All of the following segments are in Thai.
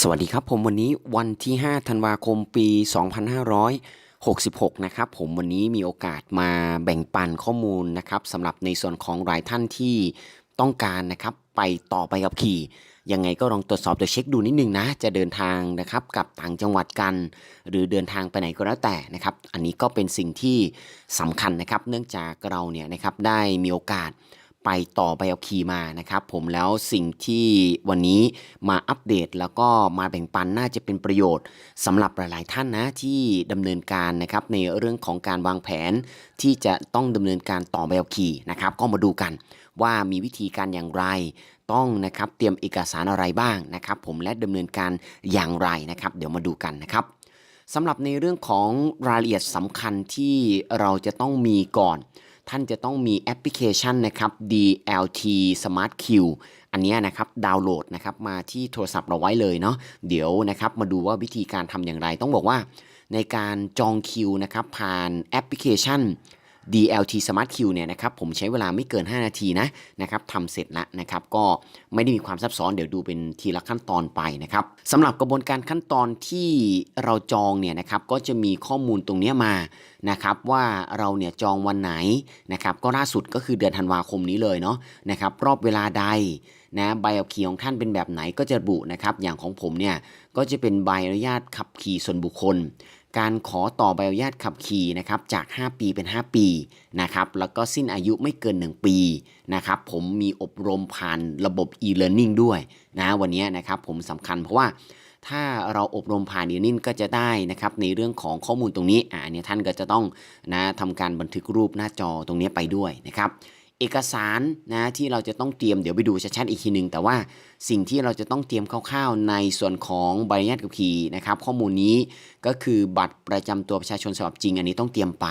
สวัสดีครับผมวันนี้วันที่ 5 ธันวาคมปี 2566 นะครับผมวันนี้มีโอกาสมาแบ่งปันข้อมูลนะครับสำหรับในส่วนของรายท่านที่ต้องการนะครับไปต่อไปกับขี่ ยังไงก็ลองตรวจสอบตรวจเช็คดูนิดนึงนะ จะเดินทางนะครับกับต่างจังหวัดกัน หรือเดินทางไปไหนก็แล้วแต่นะครับ อันนี้ก็เป็นสิ่งที่สำคัญนะครับ เนื่องจากเราเนี่ยนะครับได้มีโอกาส ไปต่อใบขับขี่มานะครับผมแล้วสิ่งที่วันนี้มาอัปเดตแล้วก็มาแบ่งปันน่าจะเป็นประโยชน์สำหรับหลาย ๆ ท่านนะที่ดำเนินการนะครับในเรื่องของการวางแผน ที่จะต้องดำเนินการต่อใบขับขี่นะครับก็มาดูกันว่ามีวิธีการอย่างไรต้องนะครับเตรียมเอกสารอะไรบ้างนะครับผมและดำเนินการอย่างไรนะครับ เดี๋ยวมาดูกันนะครับสำหรับในเรื่องของรายละเอียดสำคัญที่เราจะต้องมีก่อน ท่านจะต้องมีแอปพลิเคชันนะครับ DLT Smart Q อันนี้นะครับดาวน์โหลดนะครับมาที่โทรศัพท์เราไว้เลยเนาะเดี๋ยวนะครับมาดูว่าวิธีการทำอย่างไรต้องบอกว่าในการจองคิวนะครับผ่านแอปพลิเคชัน DLT Smart Q เนี่ยนะครับผมใช้เวลาไม่เกิน 5 นาทีนะนะครับทำเสร็จแล้วนะครับก็ไม่ได้มีความซับซ้อนเดี๋ยวดูเป็นทีละขั้นตอนไปนะครับสำหรับกระบวนการขั้นตอนที่เราจองเนี่ยนะครับก็จะมีข้อมูลตรงนี้มานะครับว่าเราเนี่ยจองวันไหนนะครับก็ล่าสุดก็คือเดือนธันวาคมนี้เลยเนาะนะครับรอบเวลาใดนะใบขับขี่ของท่านเป็นแบบไหนก็จะระบุนะครับอย่างของผมเนี่ยก็จะเป็นใบอนุญาตขับขี่ส่วนบุคคล การขอต่อใบอนุญาตขับขี่นะครับจาก 5 ปีเป็น 5 ปีนะครับแล้วก็สิ้นอายุไม่เกิน 1 ปีนะครับผมมีอบรมผ่านระบบ e-learning ด้วยนะวันนี้นะครับผมสำคัญเพราะว่าถ้าเราอบรมผ่าน e-learning ก็จะได้นะครับในเรื่องของข้อมูลตรงนี้อ่าอันนี้ท่านก็จะต้องนะทำการบันทึกรูปหน้าจอตรงนี้ไปด้วยนะครับ เอกสารนะที่เราจะต้องเตรียมเดี๋ยวไปดูชัดๆอีกทีหนึ่งแต่ว่าสิ่งที่เราจะต้องเตรียมคร่าวๆในส่วนของใบอนุญาตขับขี่นะครับข้อมูลนี้ก็คือบัตรประจำตัวประชาชนฉบับจริง อันนี้ต้องเตรียมไป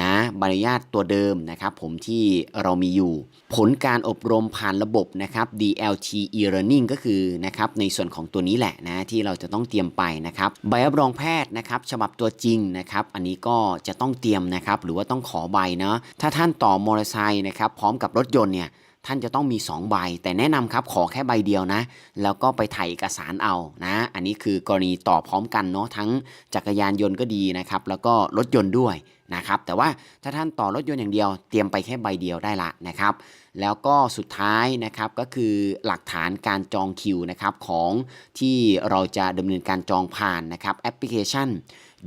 นะใบอนุญาตตัวเดิมนะครับผมที่เรามีอยู่ ผลการอบรมผ่านระบบนะครับ DLT e-learning ก็คือนะครับในส่วนของตัวนี้แหละนะที่เราจะต้องเตรียมไปนะครับใบรับรองแพทย์นะครับฉบับตัวจริงนะครับอันนี้ก็จะต้องเตรียมนะครับหรือว่าต้องขอใบเนาะถ้าท่านต่อมอเตอร์ไซค์นะครับพร้อมกับรถยนต์เนี่ย ท่านจะต้องมี 2 ใบ แต่แนะนำครับขอแค่ใบเดียวนะ แล้วก็ไปถ่ายเอกสารเอานะ อันนี้คือกรณีต่อพร้อมกันเนาะทั้งจักรยานยนต์ก็ดีนะครับ แล้วก็รถยนต์ด้วยนะครับ แต่ว่าถ้าท่านต่อรถยนต์อย่างเดียว เตรียมไปแค่ใบเดียวได้ละนะครับ แล้วก็สุดท้ายนะครับก็คือหลักฐานการจองคิวนะครับของที่เราจะดำเนินการจองผ่านนะครับแอปพลิเคชัน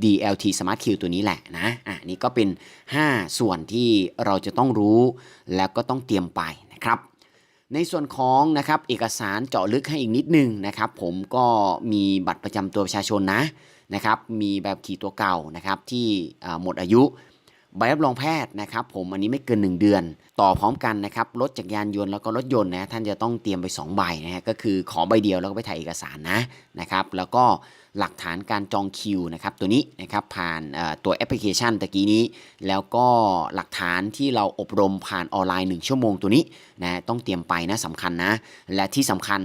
DLT Smart queue ตัวนี้แหละนะอะนี่ก็เป็น 5 ส่วนที่เราจะต้องรู้แล้วก็ต้องเตรียมไป นะครับในส่วนของนะครับเอกสารเจาะลึกให้อีกนิดนึงนะครับ ผมก็มีบัตรประจำตัวประชาชนนะนะครับ มีแบบขี่ตัวเก่านะครับที่หมดอายุ ใบรับรองแพทย์นะครับผมอันนี้ไม่เกิน 1 เดือน ต่อพร้อมกันนะครับรถจักรยานยนต์แล้วก็รถยนต์นะท่านจะต้องเตรียมไป 2 ใบนะฮะก็คือขอใบเดียวแล้วก็ไปถ่ายเอกสารนะนะครับแล้วก็หลักฐานการจองคิวนะครับตัวนี้นะครับผ่านตัวแอปพลิเคชันตะกี้นี้ แล้วก็หลักฐานที่เราอบรมผ่านออนไลน์ 1 ชั่วโมงตัวนี้นะต้องเตรียมไปนะสำคัญนะและที่สำคัญ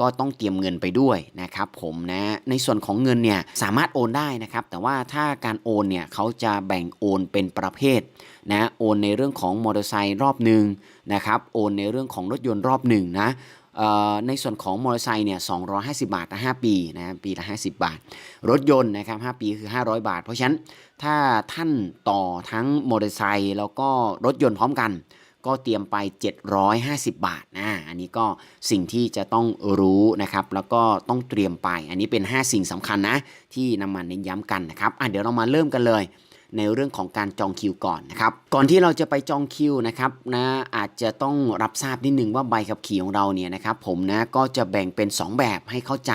ก็ต้องเตรียมเงินไปด้วยนะครับผมนะในส่วนของเงินเนี่ยสามารถโอนได้นะครับแต่ว่าถ้าการโอนเนี่ยเขาจะแบ่งโอนเป็นประเภทนะโอนในเรื่องของมอเตอร์ไซค์รอบหนึ่งนะครับโอนในเรื่องของรถยนต์รอบหนึ่งนะในส่วนของมอเตอร์ไซค์เนี่ย250 บาทนะ5ปีนะปีละ 50 บาท รถยนต์นะครับ5ปีคือ 500 บาท เพราะฉะนั้นถ้าท่านต่อทั้งมอเตอร์ไซค์แล้วก็รถยนต์พร้อมกัน ก็เตรียมไป 750 บาทนะอันนี้ก็สิ่งที่จะต้องรู้นะครับ แล้วก็ต้องเตรียมไป อันนี้เป็น 5 สิ่งสำคัญนะ ที่นำมาเน้นย้ำกันนะครับอะเดี๋ยวเรามาเริ่มกันเลย ในเรื่องของการจองคิวก่อนนะครับก่อนที่เราจะไปจองคิวนะครับนะอาจจะต้องรับทราบนิดนึงว่าใบขับขี่ของเราเนี่ยนะครับผมนะก็จะแบ่งเป็น 2 แบบให้เข้าใจ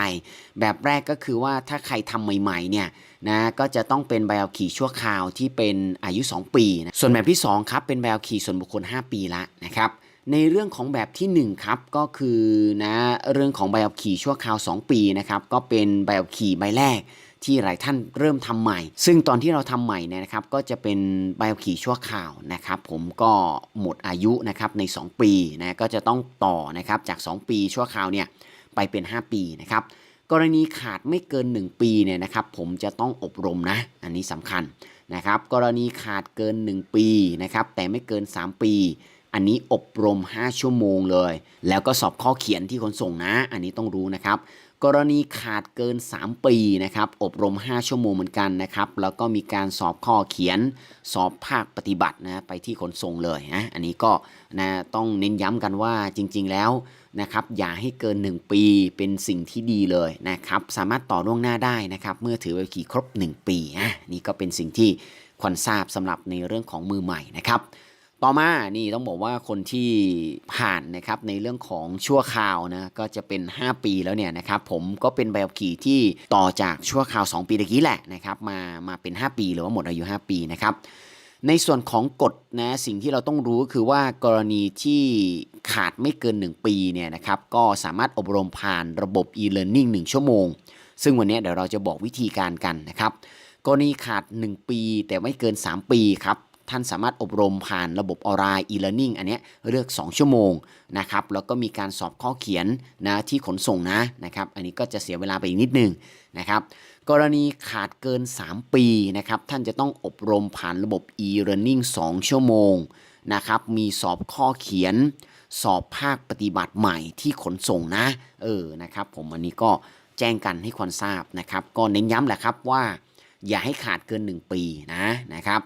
แบบแรกก็คือว่าถ้าใครทำใหม่ๆเนี่ยนะก็จะต้องเป็นใบขับขี่ชั่วคราวที่เป็นอายุ 2 ปีนะส่วนแบบที่2ครับเป็นใบขับขี่ส่วนบุคคล 5 ปีละนะครับในเรื่องของแบบทีหนึ่1 ครับก็คือนะเรื่องของใบขับขี่ชั่วคราว 2 ปีนะครับก็เป็นใบขับขี่ใบแรก ที่หลายท่านเริ่มทำใหม่ ซึ่งตอนที่เราทำใหม่เนี่ยนะครับก็จะเป็นใบขับขี่ชั่วคราวนะครับ ผมก็หมดอายุนะครับใน 2 ปีนะก็จะต้องต่อนะครับจาก 2 ปีชั่วคราวเนี่ยไปเป็น 5 ปีนะครับกรณีขาดไม่เกิน 1 ปีเนี่ยนะครับผมจะต้องอบรมนะอันนี้สำคัญนะครับกรณีขาดเกิน 1 ปีนะครับแต่ไม่เกิน 3 ปี อันนี้อบรม 5 ชั่วโมงเลย แล้วก็สอบข้อเขียนที่ขนส่งนะ อันนี้ต้องรู้นะครับ กรณีขาดเกิน 3 ปีนะครับอบรม 5 ชั่วโมงเหมือนกันนะครับแล้วก็มีการสอบข้อเขียนสอบภาคปฏิบัตินะไปที่ขนส่งเลยนะอันนี้ก็นะต้องเน้นย้ำกันว่าจริง ๆ แล้วนะครับอย่าให้เกิน 1 ปีเป็นสิ่งที่ดีเลยนะครับสามารถต่อล่วงหน้าได้นะครับเมื่อถือใบขับขี่ครบ 1 ปีอะนี่ก็เป็นสิ่งที่ควรทราบสำหรับในเรื่องของมือใหม่นะครับ ต่อมานี่ต้องบอกว่าคนที่ผ่านนะครับในเรื่องของชั่วคราวนะก็จะเป็น 5 ปีแล้วเนี่ยนะครับผมก็เป็นใบขับขี่ที่ต่อจากชั่วคราว 2 ปีตะกี้แหละนะครับมามาเป็น 5 ปีหรือว่าหมดอายุ 5 ปีนะครับในส่วนของกฎนะสิ่งที่เราต้องรู้ก็คือว่ากรณีที่ขาดไม่เกิน 1 ปีเนี่ยนะครับก็สามารถอบรมผ่านระบบ e-learning 1 ชั่วโมง ซึ่งวันนี้เดี๋ยวเราจะบอกวิธีการกันนะครับกรณีขาด 1 ปีแต่ไม่เกิน 3 ปีครับ ท่านสามารถอบรมผ่านระบบออนไลน์ e-learning อันนี้เลือก 2 ชั่วโมงนะครับแล้วก็มีการสอบข้อเขียนนะที่ขนส่งนะนะครับอันนี้ก็จะเสียเวลาไปอีกนิดนึงนะครับกรณีขาดเกิน 3 ปีนะครับท่านจะต้องอบรมผ่านระบบ e-learning 2 ชั่วโมงนะครับมีสอบข้อเขียน สอบภาคปฏิบัติใหม่ที่ขนส่งนะเออนะครับผมอันนี้ก็แจ้งกันให้ควรทราบนะครับ ก็เน้นย้ำแหละครับว่า อย่าให้ขาดเกิน 1 ปีนะนะครับ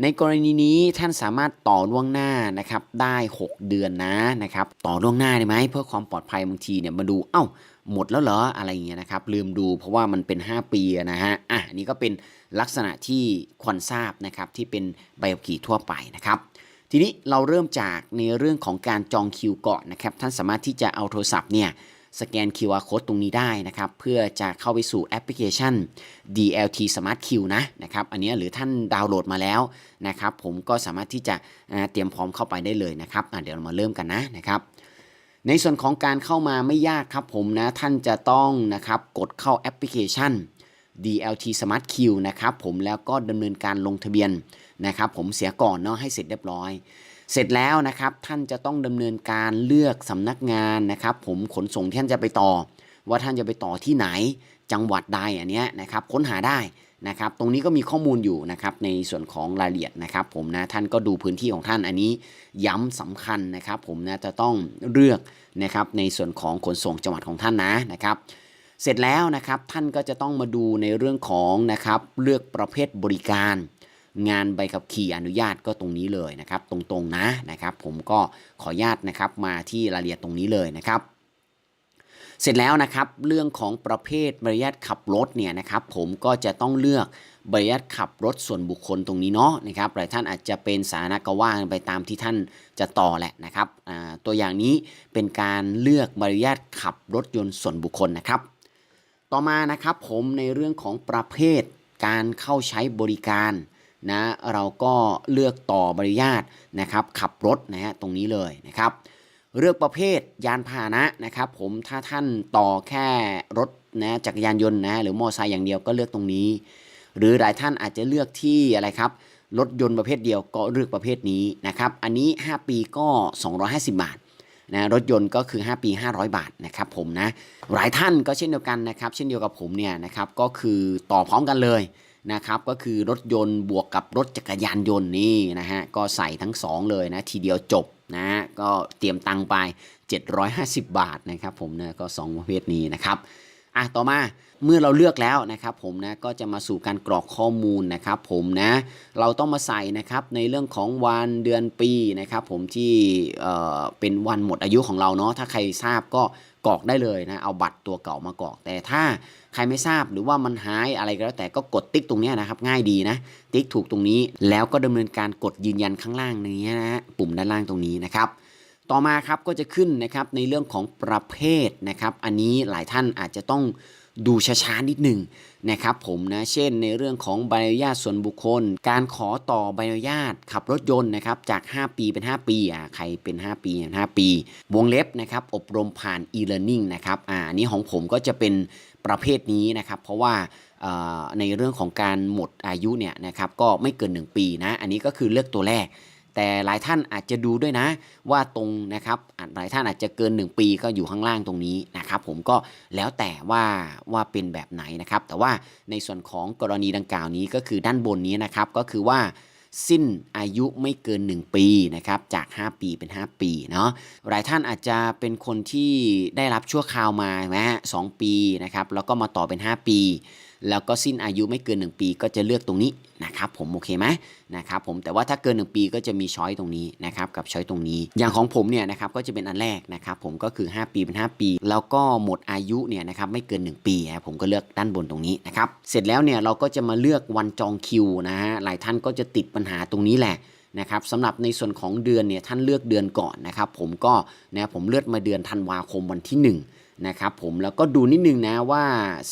ในกรณีนี้ท่านสามารถต่อล่วงหน้านะครับได้ 6 เดือนนะนะครับต่อล่วงหน้าได้ไหมเพื่อความปลอดภัยบางทีเนี่ยมาดูเอ้าหมดแล้วเหรออะไรเงี้ยนะครับลืมดูเพราะว่ามันเป็น 5 ปีนะฮะอะนนี้ก็เป็นลักษณะที่ควรทราบนะครับที่เป็นใบขับขี่ทั่วไปนะครับทีนี้เราเริ่มจากในเรื่องของการจองคิวก่อนนะครับท่านสามารถที่จะเอาโทรศัพท์เนี่ย สแกน QR code ตรงนี้ได้นะครับ เพื่อจะเข้าไปสู่แอปพลิเคชัน DLT Smart Q นะนะครับ อันนี้หรือท่านดาวน์โหลดมาแล้วนะครับ ผมก็สามารถที่จะเตรียมพร้อมเข้าไปได้เลยนะครับเดี๋ยวเรามาเริ่มกันนะนะครับในส่วนของการเข้ามาไม่ยากครับผมนะ ท่านจะต้องนะครับกดเข้าแอปพลิเคชัน DLT Smart Q นะครับผมแล้วก็ดำเนินการลงทะเบียน นะครับผมเสียก่อนเนาะให้เสร็จเรียบร้อย เสร็จแล้วนะครับท่านจะต้องดำเนินการเลือกสำนักงานนะครับผมขนส่งที่ท่านจะไปต่อ ว่าท่านจะไปต่อที่ไหนจังหวัดใดอันเนี้ยนะครับค้นหาได้นะครับตรงนี้ก็มีข้อมูลอยู่นะครับในส่วนของรายละเอียดนะครับผมนะท่านก็ดูพื้นที่ของท่านอันนี้ย้ำสำคัญนะครับผมนะจะต้องเลือกนะครับในส่วนของขนส่งจังหวัดของท่านนะนะครับเสร็จแล้วนะครับท่านก็จะต้องมาดูในเรื่องของนะครับเลือกประเภทบริการ งานใบขับขี่อนุญาตก็ตรงนี้เลยนะครับ ตรงๆนะนะครับ ผมก็ขออนุญาตนะครับมาที่รายละเอียดตรงนี้เลยนะครับเสร็จแล้วนะครับเรื่องของประเภทใบอนุญาตขับรถเนี่ยนะครับผมก็จะต้องเลือกใบอนุญาตขับรถส่วนบุคคลตรงนี้เนาะนะครับหลายท่านอาจจะเป็นสาธารณะก็ว่ากันไปตามที่ท่านจะต่อแหละนะครับตัวอย่างนี้เป็นการเลือกใบอนุญาตขับรถยนต์ส่วนบุคคลนะครับ ต่อมานะครับผมในเรื่องของประเภทการเข้าใช้บริการ นะเราก็เลือกต่อใบอนุญาตนะครับขับรถนะฮะตรงนี้เลยนะครับเลือกประเภทยานพาหนะนะครับผมถ้าท่านต่อแค่รถนะจักรยานยนต์นะหรือมอเตอร์ไซค์อย่างเดียวก็เลือกตรงนี้ หรือหลายท่านอาจจะเลือกที่อะไรครับรถยนต์ประเภทเดียวก็เลือกประเภทนี้นะครับอันนี้ 5 ปีก็ 250 บาทนะรถยนต์ก็คือ 5 ปี 500 บาทนะครับผมนะหลายท่านก็เช่นเดียวกันนะครับเช่นเดียวกับผมเนี่ยนะครับก็คือต่อพร้อมกันเลย นะครับก็คือรถยนต์บวกกับรถจักรยานยนต์นี่นะฮะก็ใส่ทั้ง 2 เลยนะทีเดียวจบนะฮะก็เตรียมตังค์ไป 750 บาทนะครับผมนะก็2ประเภทนี้นะครับอะต่อมา เมื่อเราเลือกแล้วนะครับผมนะก็จะมาสู่การกรอกข้อมูลนะครับผมนะเราต้องมาใส่นะครับในเรื่องของวันเดือนปีนะครับผมที่เอ่อเป็นวันหมดอายุของเราเนาะถ้าใครทราบก็กรอกได้เลยนะเอาบัตรตัวเก่ามากรอก แต่ถ้าใครไม่ทราบหรือว่ามันหายอะไรก็แล้วแต่ก็กดติ๊กตรงนี้นะครับง่ายดีนะ ติ๊กถูกตรงนี้แล้วก็ดำเนินการกดยืนยันข้างล่างนี้นะปุ่มด้านล่างตรงนี้นะครับต่อมาครับก็จะขึ้นนะครับในเรื่องของประเภทนะครับ อันนี้หลายท่านอาจจะต้อง ดูช้าๆนิดหนึ่งนะครับผมนะเช่นในเรื่องของใบอนุญาตส่วนบุคคล การขอต่อใบอนุญาตขับรถยนต์นะครับจาก 5 ปีเป็น 5 ปีอ่าใครเป็น 5 ปี5ปี วงเล็บนะครับอบรมผ่าน e-learning นะครับอ่านี้ของผมก็จะเป็นประเภทนี้นะครับ เพราะว่าในเรื่องของการหมดอายุเนี่ยนะครับก็ไม่เกิน 1 ปีนะอันนี้ก็คือเลือกตัวแรก แต่หลายท่านอาจจะดูด้วยนะ ว่าตรงนะครับหลายท่านอาจจะเกิน 1 ปีก็อยู่ข้างล่างตรงนี้นะครับ ผมก็แล้วแต่ว่าว่าเป็นแบบไหนนะครับ แต่ว่าในส่วนของกรณีดังกล่าวนี้ก็คือด้านบนนี้นะครับก็คือว่าสิ้นอายุไม่เกิน 1 ปีนะครับจาก 5 ปีเป็น 5 ปีเนาะหลายท่านอาจจะเป็นคนที่ได้รับชั่วคราวมาใช่ไหมฮะสองปีนะครับแล้วก็มาต่อเป็น 5 ปี แล้วก็สิ้นอายุไม่เกิน 1 ปีก็จะเลือกตรงนี้นะครับผมโอเคไหมนะครับผมแต่ว่าถ้าเกิน 1 ปีก็จะมีช้อยตรงนี้นะครับกับช้อยตรงนี้ อย่างของผมเนี่ยนะครับก็จะเป็นอันแรกนะครับผมก็คือ 5 ปีเป็น 5 ปี แล้วก็หมดอายุเนี่ยนะครับไม่เกิน 1 ปีนะผมก็เลือกด้านบนตรงนี้นะครับเสร็จแล้วเนี่ยเราก็จะมาเลือกวันจองคิวนะฮะหลายท่านก็จะติดปัญหาตรงนี้แหละนะครับสำหรับในส่วนของเดือนเนี่ยท่านเลือกเดือนก่อนนะครับผมก็นะผมเลือกมาเดือนธันวาคมวันที่ 1 นะครับผมแล้วก็ดูนิดนึงนะว่า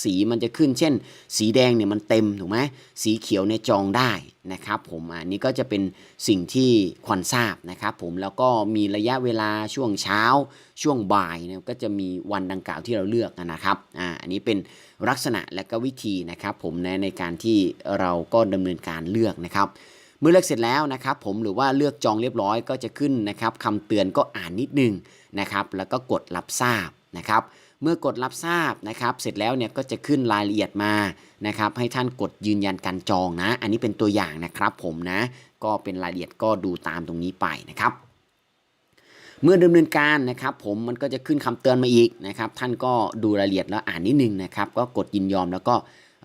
สีมันจะขึ้นเช่น สีแดงเนี่ยมันเต็มถูกไหมสีเขียวเนี่ยจองได้นะครับผมอันนี้ก็จะเป็นสิ่งที่ควรทราบนะครับผมแล้วก็มีระยะเวลาช่วงเช้า ช่วงบ่ายเนี่ยก็จะมีวันดังกล่าวที่เราเลือกนะครับอ่าอันนี้เป็นลักษณะและก็วิธีนะครับผมในในการที่เราก็ดำเนินการเลือกนะครับเมื่อเลือกเสร็จแล้วนะครับผมหรือว่าเลือกจองเรียบร้อยก็จะขึ้นนะครับคำเตือนก็อ่านนิดนึงนะครับแล้วก็กดรับทราบ นะครับเมื่อกดรับทราบนะครับ เสร็จแล้วเนี่ยก็จะขึ้นรายละเอียดมานะครับ ให้ท่านกดยืนยันการจองนะ อันนี้เป็นตัวอย่างนะครับผมนะ ก็เป็นรายละเอียดก็ดูตามตรงนี้ไปนะครับ เมื่อดำเนินการนะครับ ผมมันก็จะขึ้นคำเตือนมาอีกนะครับ ท่านก็ดูรายละเอียดแล้วอ่านนิดนึงนะครับ ก็กดยินยอมแล้วก็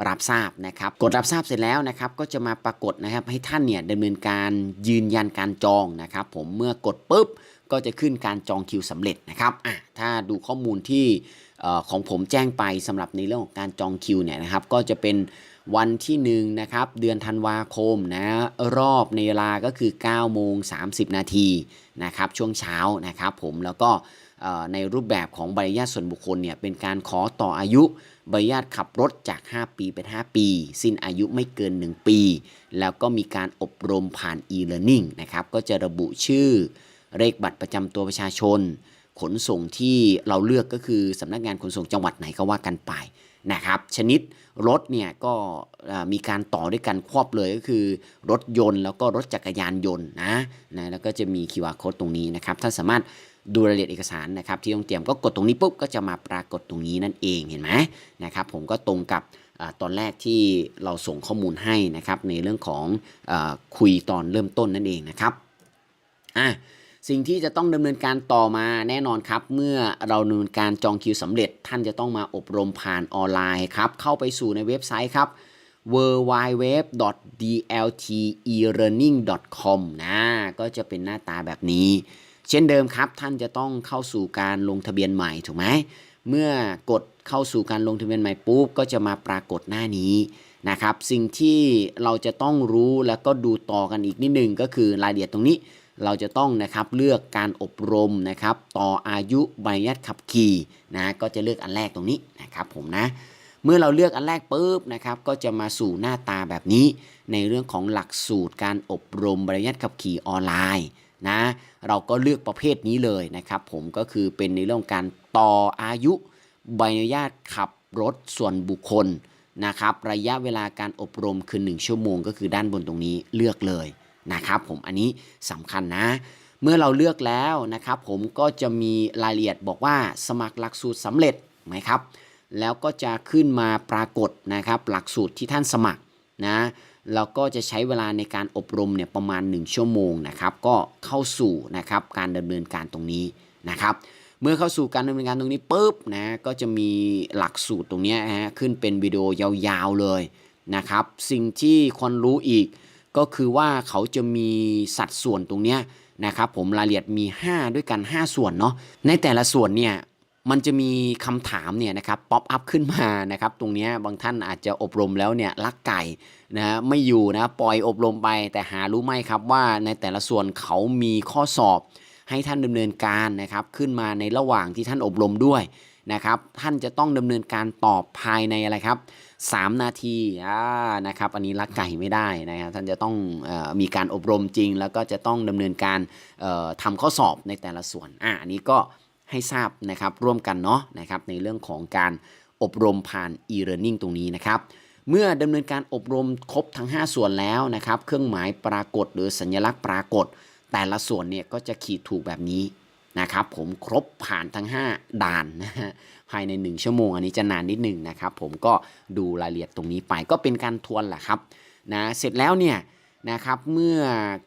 รับทราบนะครับ กดรับทราบเสร็จแล้วนะครับ ก็จะมาปรากฏนะครับให้ท่านเนี่ยดำเนินการยืนยันการจองนะครับ ผมเมื่อกดปุ๊บ ก็จะขึ้นการจองคิวสำเร็จนะครับอะถ้าดูข้อมูลที่ของผมแจ้งไปสำหรับในเรื่องของการจองคิวเนี่ยนะครับ ก็จะเป็นวันที่1นงนะครับเดือนธันวาคมนะรอบในเวลาก็คือ9โมง30 นาทีนะครับช่วงเช้านะครับผมแล้วก็ในรูปแบบของใบอนุญาตส่วนบุคคลเนี่ยเป็นการขอต่ออายุใบอนุญาตขับรถจาก 5 ปีเป็น 5 ปี สิ้นอายุไม่เกิน 1 ปี แล้วก็มีการอบรมผ่าน e-learning นะครับก็จะระบุชื่อ เลขบัตรประจำตัวประชาชน ขนส่งที่เราเลือกก็คือสำนักงานขนส่งจังหวัดไหนก็ว่ากันไปนะครับ ชนิดรถเนี่ยก็มีการต่อด้วยกันควบเลยก็คือ รถยนต์แล้วก็รถจักรยานยนต์นะนะแล้วก็จะมี QR code ตรงนี้นะครับท่านสามารถดูรายละเอียดเอกสารนะครับที่ต้องเตรียมก็กดตรงนี้ปุ๊บก็จะมาปรากฏตรงนี้นั่นเองเห็นไหมนะครับผมก็ตรงกับอตอนแรกที่เราส่งข้อมูลให้นะครับในเรื่องของอคุยตอนเริ่มต้นนั่นเองนะครับอะ สิ่งที่จะต้องดำเนินการต่อมาแน่นอนครับ เมื่อเราดำเนินการจองคิวสำเร็จ ท่านจะต้องมาอบรมผ่านออนไลน์ครับ เข้าไปสู่ในเว็บไซต์ครับ w w w d l t e l e a r n i n g c o m นะ ก็จะเป็นหน้าตาแบบนี้ เช่นเดิมครับ ท่านจะต้องเข้าสู่การลงทะเบียนใหม่ถูกไหมเมื่อกดเข้าสู่การลงทะเบียนใหม่ปุ๊บก็จะมาปรากฏหน้านี้นะครับ สิ่งที่เราจะต้องรู้แล้วก็ดูต่อกันอีกนิดนึงก็คือรายละเอียดตรงนี้ เราจะต้องนะครับเลือกการอบรมนะครับต่ออายุใบอนุญาตขับขี่นะก็จะเลือกอันแรกตรงนี้นะครับผมนะเมื่อเราเลือกอันแรกปุ๊บนะครับก็จะมาสู่หน้าตาแบบนี้ ในเรื่องของหลักสูตรการอบรมใบอนุญาตขับขี่ออนไลน์นะเราก็เลือกประเภทนี้เลยนะครับ ผมก็คือเป็นในเรื่องของการต่ออายุใบอนุญาตขับรถส่วนบุคคลนะครับ ระยะเวลาการอบรมคือ 1 ชั่วโมง ก็คือด้านบนตรงนี้เลือกเลย นะครับผมอันนี้สำคัญนะ เมื่อเราเลือกแล้วนะครับผมก็จะมีรายละเอียดบอกว่าสมัครหลักสูตรสำเร็จไหมครับ แล้วก็จะขึ้นมาปรากฏนะครับหลักสูตรที่ท่านสมัครนะแล้วก็จะใช้เวลาในการอบรมเนี่ยประมาณ 1 ชั่วโมงนะครับ ก็เข้าสู่นะครับการดำเนินการตรงนี้นะครับ เมื่อเข้าสู่การดำเนินการตรงนี้ปุ๊บนะก็จะมีหลักสูตรตรงนี้ฮะขึ้นเป็นวิดีโอยาวๆเลยนะครับ สิ่งที่คนรู้อีก ก็คือว่าเขาจะมีสัดส่วนตรงเนี้ยนะครับผมรายละเอียดมี 5 ด้วยกัน 5 ส่วนเนาะในแต่ละส่วนเนี่ยมันจะมีคำถามเนี่ยนะครับป๊อปอัพขึ้นมานะครับตรงนี้บางท่านอาจจะอบรมแล้วเนี่ยลักไก่นะฮะไม่อยู่นะปล่อยอบรมไปแต่หารู้ไหมครับว่าในแต่ละส่วนเขามีข้อสอบ ให้ท่านดำเนินการนะครับขึ้นมาในระหว่างที่ท่านอบรมด้วยนะครับท่านจะต้องดำเนินการตอบภายในอะไรครับ 3 นาทีอ่านะครับอันนี้ลักไก่ไม่ได้นะครับท่านจะต้องออมีการอบรมจริง แล้วก็จะต้องดำเนินการเอ่อทำข้อสอบในแต่ละส่วนอ่าอันนี้ก็ให้ทราบนะครับร่วมกันเนาะนะครับในเรื่องของการอบรมผ่าน e-learning ตรงนี้นะครับเมื่อดำเนินการอบรมครบทั้ง 5 ส่วนแล้วนะครับ เครื่องหมายปรากฏหรือสัญลักษณ์ปรากฏ แต่ละส่วนเนี่ยก็จะขีดถูกแบบนี้ นะครับผมครบผ่านทั้ง 5 ด่านนะฮะภายใน 1 ชั่วโมง อันนี้จะนานนิดหนึ่งนะครับผมก็ดูรายละเอียดตรงนี้ไปก็เป็นการทวนแหละครับนะเสร็จแล้วเนี่ยนะครับเมื่อ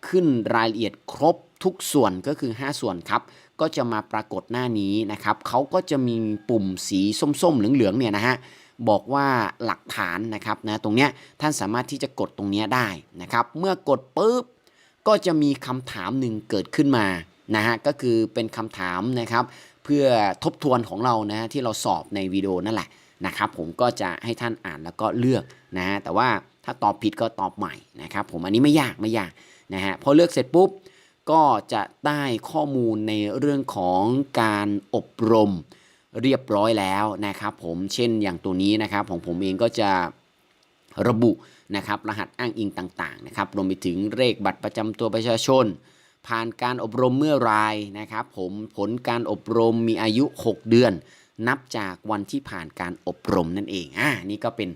ขึ้นรายละเอียดครบทุกส่วนก็คือ 5 ส่วนครับ ก็จะมาปรากฏหน้านี้นะครับเขาก็จะมีปุ่มสีส้มๆ เหลืองๆเนี่ยนะฮะบอกว่าหลักฐานนะครับนะตรงเนี้ยท่านสามารถที่จะกดตรงเนี้ยได้นะครับ เมื่อกดปุ๊บก็จะมีคำถามหนึ่งเกิดขึ้นมา นะฮะก็คือเป็นคำถามนะครับ เพื่อทบทวนของเรานะฮะที่เราสอบในวิดีโอนั่นแหละนะครับผมก็จะให้ท่านอ่านแล้วก็เลือกนะฮะแต่ว่าถ้าตอบผิดก็ตอบใหม่นะครับ ผมอันนี้ไม่ยากไม่ยากนะฮะพอเลือกเสร็จปุ๊บก็จะได้ข้อมูลในเรื่องของการอบรมเรียบร้อยแล้วนะครับ ผมเช่นอย่างตัวนี้นะครับของผมเองก็จะระบุนะครับรหัสอ้างอิงต่างๆนะครับรวมไปถึงเลขบัตรประจำตัวประชาชน ผ่านการอบรมเมื่อไรนะครับผมผลการอบรมมีอายุ 6 เดือน นับจากวันที่ผ่านการอบรมนั่นเองอ่านี่ก็เป็น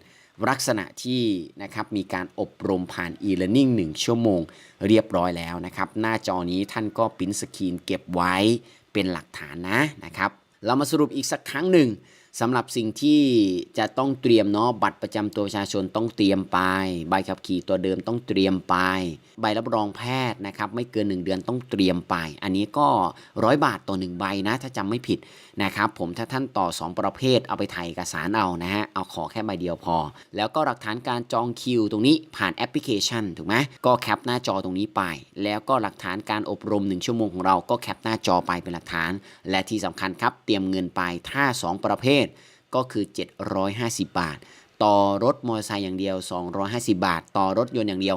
ลักษณะที่นะครับมีการอบรมผ่าน e-learning 1 ชั่วโมงเรียบร้อยแล้วนะครับ หน้าจอนี้ท่านก็ปิ้นสกรีนเก็บไว้เป็นหลักฐานนะนะครับ เรามาสรุปอีกสักครั้งหนึ่ง สำหรับสิ่งที่จะต้องเตรียมเนาะบัตรประจำตัวประชาชนต้องเตรียมไป ใบขับขี่ตัวเดิมต้องเตรียมไป ใบรับรองแพทย์นะครับไม่เกิน 1 เดือนต้องเตรียมไป อันนี้ก็ร้อยบาทต่อ1ใบนะถ้าจำไม่ผิดนะครับผมถ้าท่านต่อ 2 ประเภทเอาไปถ่ายเอกสารเอานะฮะเอาขอแค่ใบเดียวพอ แล้วก็หลักฐานการจองคิวตรงนี้ผ่านแอปพลิเคชันถูกไหมก็แคปหน้าจอตรงนี้ไป แล้วก็หลักฐานการอบรม 1 ชั่วโมงของเราก็แคปหน้าจอไปเป็นหลักฐาน และที่สำคัญครับเตรียมเงินไปถ้า 2 ประเภทก็คือ 750 บาท ต่อรถมอเตอร์ไซค์อย่างเดียว 250 บาท ต่อรถยนต์อย่างเดียว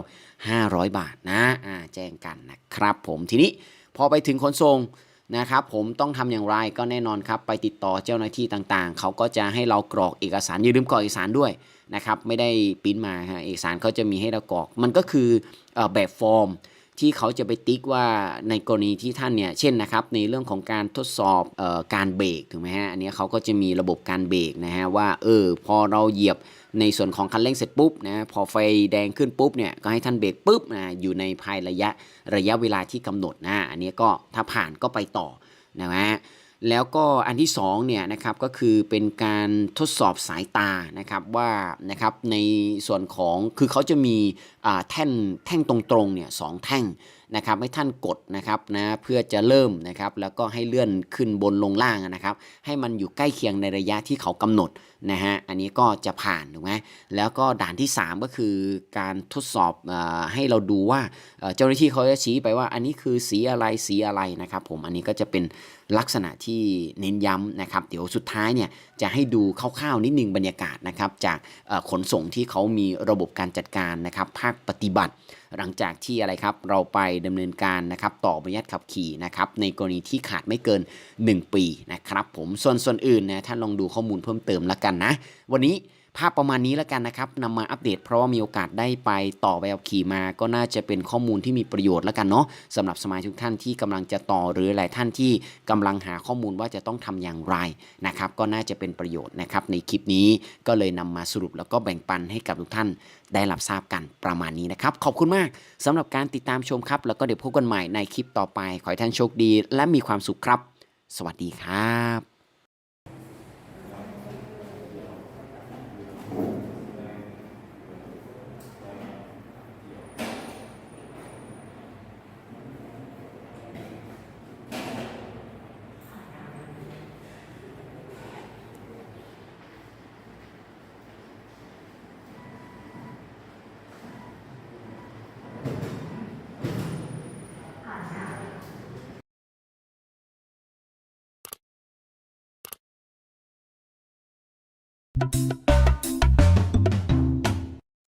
500 บาทนะอ่าแจ้งกันนะครับผมทีนี้พอไปถึงขนส่งนะครับผมต้องทำอย่างไรก็แน่นอนครับ ไปติดต่อเจ้าหน้าที่ต่างๆ เขาก็จะให้เรากรอกเอกสารอย่าลืมกรอกเอกสารด้วยนะครับไม่ได้ปิ้นมาฮะเอกสารเขาจะมีให้เรากรอก มันก็คืออแบบฟอร์ม ที่เขาจะไปติ๊กว่าในกรณีที่ท่านเนี่ยเช่นนะครับในเรื่องของการทดสอบออการเบรกถูกไหมฮะอันนี้เขาก็จะมีระบบการเบรกนะฮะว่าเออพอเราเหยียบในส่วนของคันเร่งเสร็จปุ๊บนะพอไฟแดงขึ้นปุ๊บเนี่ยก็ให้ท่านเบรกปุ๊บนะอยู่ในภายระยะระยะเวลาที่กำหนดนะอันนี้ก็ถ้าผ่านก็ไปต่อนะฮะ แล้วก็อันที่2เนี่ยนะครับก็คือเป็นการทดสอบสายตานะครับว่านะครับในส่วนของคือเขาจะมีอ่าแท่นแท่งตรงๆเนี่ยสองแท่งนะครับให้ท่านกดนะครับนะเพื่อจะเริ่มนะครับแล้วก็ให้เลื่อนขึ้นบนลงล่างนะครับให้มันอยู่ใกล้เคียงในระยะที่เขากำหนดนะฮะอันนี้ก็จะผ่านถูกไหมแล้วก็ด่านที่ 3 ก็คือการทดสอบอาให้เราดูว่าเจ้าหน้าที่เขาจะชี้ไปว่าอันนี้คือสีอะไรสีอะไรนะครับผมอันนี้ก็จะเป็น ลักษณะที่เน้นย้ำนะครับ เดี๋ยวสุดท้ายเนี่ยจะให้ดูคร่าวๆนิดนึงบรรยากาศนะครับ จากขนส่งที่เขามีระบบการจัดการนะครับ ภาคปฏิบัติ หลังจากที่อะไรครับเราไปดำเนินการนะครับต่อใบอนุญาตขับขี่นะครับในกรณีที่ขาดไม่เกิน 1 ปีนะครับ ผมส่วนส่วนอื่นนะท่านลองดูข้อมูลเพิ่มเติมแล้วกันนะ วันนี้ ภาพประมาณนี้แล้วกันนะครับนำมาอัปเดตเพราะว่ามีโอกาสได้ไปต่อใบขับขี่มา ก็น่าจะเป็นข้อมูลที่มีประโยชน์แล้วกันเนาะสำหรับสมาชิกทุกท่านที่กำลังจะต่อหรือหลายท่านที่กำลังหาข้อมูลว่าจะต้องทำอย่างไรนะครับ ก็น่าจะเป็นประโยชน์นะครับ ในคลิปนี้ก็เลยนำมาสรุปแล้วก็แบ่งปันให้กับทุกท่านได้รับทราบกันประมาณนี้นะครับ ขอบคุณมากสำหรับการติดตามชมครับ แล้วก็เดี๋ยวพบกันใหม่ในคลิปต่อไป ขอให้ท่านโชคดี และมีความสุขครับ สวัสดีครับ